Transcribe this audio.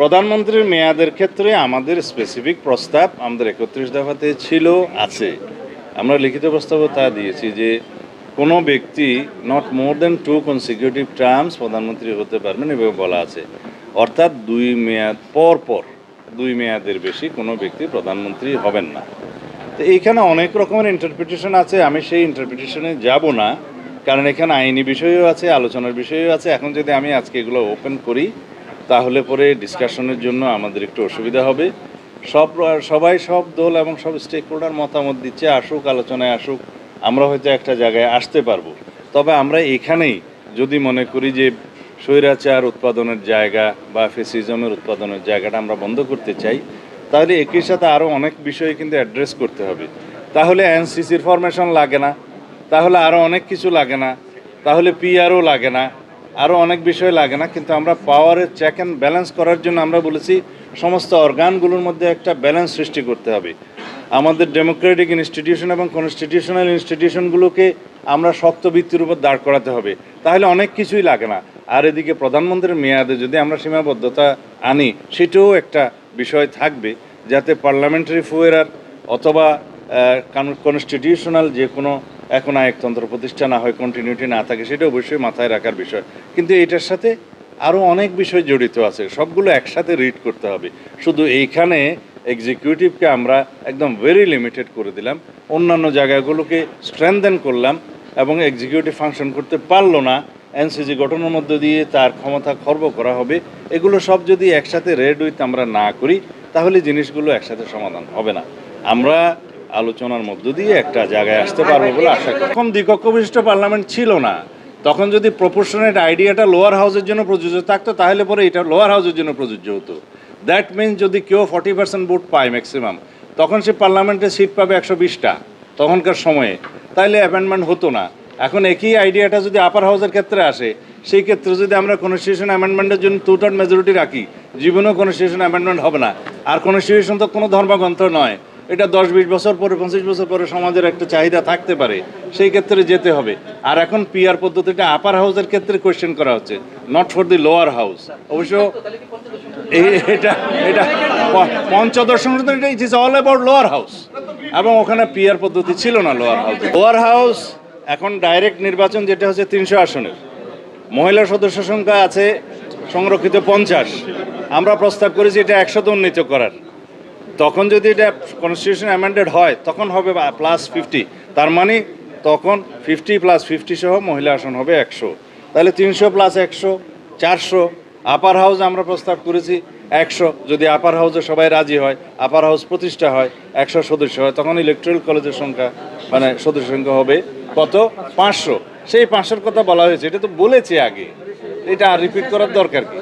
প্রধানমন্ত্রীর মেয়াদের ক্ষেত্রে আমাদের স্পেসিফিক প্রস্তাব আমাদের একত্রিশ দফাতে ছিল, আছে। আমরা লিখিত প্রস্তাবও তা দিয়েছি যে কোনো ব্যক্তি not more than two consecutive terms প্রধানমন্ত্রী হতে পারবেন এভাবে বলা আছে। অর্থাৎ দুই মেয়াদ পর পর, দুই মেয়াদের বেশি কোনো ব্যক্তি প্রধানমন্ত্রী হবেন না। তো এইখানে অনেক রকমের ইন্টারপ্রিটেশন আছে, আমি সেই ইন্টারপ্রিটেশনে যাব না। কারণ এখানে আইনি বিষয়ও আছে, আলোচনার বিষয়ও আছে। এখন যদি আমি আজকে এগুলো ওপেন করি তাহলে পরে ডিসকাশনের জন্য আমাদের একটু অসুবিধা হবে। সব সবাই, সব দল এবং সব স্টেক হোল্ডার মতামত দিচ্ছে, আসুক, আলোচনায় আসুক, আমরা হয়তো একটা জায়গায় আসতে পারব। তবে আমরা এখানেই যদি মনে করি যে স্বৈরাচার উৎপাদনের জায়গা বা ফেসিজমের উৎপাদনের জায়গাটা আমরা বন্ধ করতে চাই, তাহলে একই সাথে আরও অনেক বিষয় কিন্তু অ্যাড্রেস করতে হবে। তাহলে এনসিসির ফরমেশন লাগে না, তাহলে আরও অনেক কিছু লাগে না, তাহলে পিআরও লাগে না আরও অনেক বিষয় লাগে না, কিন্তু আমরা পাওয়ারের চেক অ্যান্ড ব্যালেন্স করার জন্য আমরা বলেছি সমস্ত অর্গানগুলোর মধ্যে একটা ব্যালেন্স সৃষ্টি করতে হবে। আমাদের ডেমোক্রেটিক ইনস্টিটিউশন এবং কনস্টিটিউশনাল ইনস্টিটিউশনগুলোকে আমরা শক্ত ভিত্তির উপর দাঁড় করাতে হবে। তাহলে অনেক কিছুই লাগে না। আর এদিকে প্রধানমন্ত্রীর মেয়াদে যদি আমরা সীমাবদ্ধতা আনি, সেটাও একটা বিষয় থাকবে, যাতে পার্লামেন্টারি ফুয়েরার অথবা কনস্টিটিউশনাল যে কোনো এখন একতন্ত্র প্রতিষ্ঠা না হয় কন্টিনিউটি না থাকে, সেটা অবশ্যই মাথায় রাখার বিষয়। কিন্তু এটার সাথে আরও অনেক বিষয় জড়িত আছে, সবগুলো একসাথে রিড করতে হবে। শুধু এইখানে এক্সিকিউটিভকে আমরা একদম ভেরি লিমিটেড করে দিলাম, অন্যান্য জায়গাগুলোকে স্ট্রেংথেন করলাম, এবং এক্সিকিউটিভ ফাংশন করতে পারল না এনসিজি গঠনের মধ্য দিয়ে তার ক্ষমতা খর্ব করা হবে, এগুলো সব যদি একসাথে রেড উইথ আমরা না করি, তাহলে জিনিসগুলো একসাথে সমাধান হবে না। আমরা আলোচনার মধ্য দিয়ে একটা জায়গায় আসতে পারব বলে আশা করি। তখন দ্বিকক্ষ বিশিষ্ট পার্লামেন্ট ছিল না, তখন যদি প্রপোর্শনেট আইডিয়াটা লোয়ার হাউসের জন্য প্রযোজ্য থাকতো, তাহলে পরে এটা লোয়ার হাউসের জন্য প্রযোজ্য হতো। দ্যাট মিনস যদি কেউ ফর্টি পার্সেন্ট ভোট পায় ম্যাক্সিমাম তখন সে পার্লামেন্টে সিট পাবে একশো বিশটা তখনকার সময়ে। তাইলে অ্যাপয়েন্টমেন্ট হতো না। এখন একই আইডিয়াটা যদি আপার হাউসের ক্ষেত্রে আসে, সেই ক্ষেত্রে যদি আমরা কনস্টিটিউশন অ্যামেন্ডমেন্টের জন্য টু টার্ন মেজরিটি রাখি, জীবনেও কনস্টিটিউশন অ্যামেন্ডমেন্ট হবে না। আর কনস্টিটিউশন তো কোনো ধর্মগ্রন্থ নয়। এটা দশ বিশ বছর পরে, পঁচিশ বছর পরে সমাজের একটা চাহিদা থাকতে পারে, সেই ক্ষেত্রে যেতে হবে। আর এখন পিআর পদ্ধতিটা আপার হাউসের ক্ষেত্রে কোয়েশ্চেন করা হচ্ছে not for the lower house অবশ্য এটা এটা পঞ্চদশ it is all about lower house এবং ওখানে পিআর পদ্ধতি ছিল না লোয়ার হাউস লোয়ার হাউস এখন ডাইরেক্ট নির্বাচন যেটা হচ্ছে তিনশো আসনের। মহিলা সদস্য সংখ্যা আছে সংরক্ষিত পঞ্চাশ। আমরা প্রস্তাব করেছি এটা একশত উন্নীত করার। তখন যদি এটা কনস্টিটিউশন অ্যামেন্ডেড হয়, তখন হবে প্লাস ফিফটি তার মানে তখন ফিফটি প্লাস ফিফটি সহ মহিলা আসন হবে একশো। তাহলে তিনশো প্লাস একশো, চারশো। আপার হাউস আমরা প্রস্তাব করেছি একশো। যদি আপার হাউসে সবাই রাজি হয় আপার হাউস প্রতিষ্ঠা হয়, একশো সদস্য হয়, তখন ইলেকট্রাল কলেজের সংখ্যা মানে সদস্য সংখ্যা হবে কত? পাঁচশো। সেই পাঁচশোর কথা বলা হয়েছে। এটা তো বলেছি আগে। এটা আর রিপিট করার দরকার কি?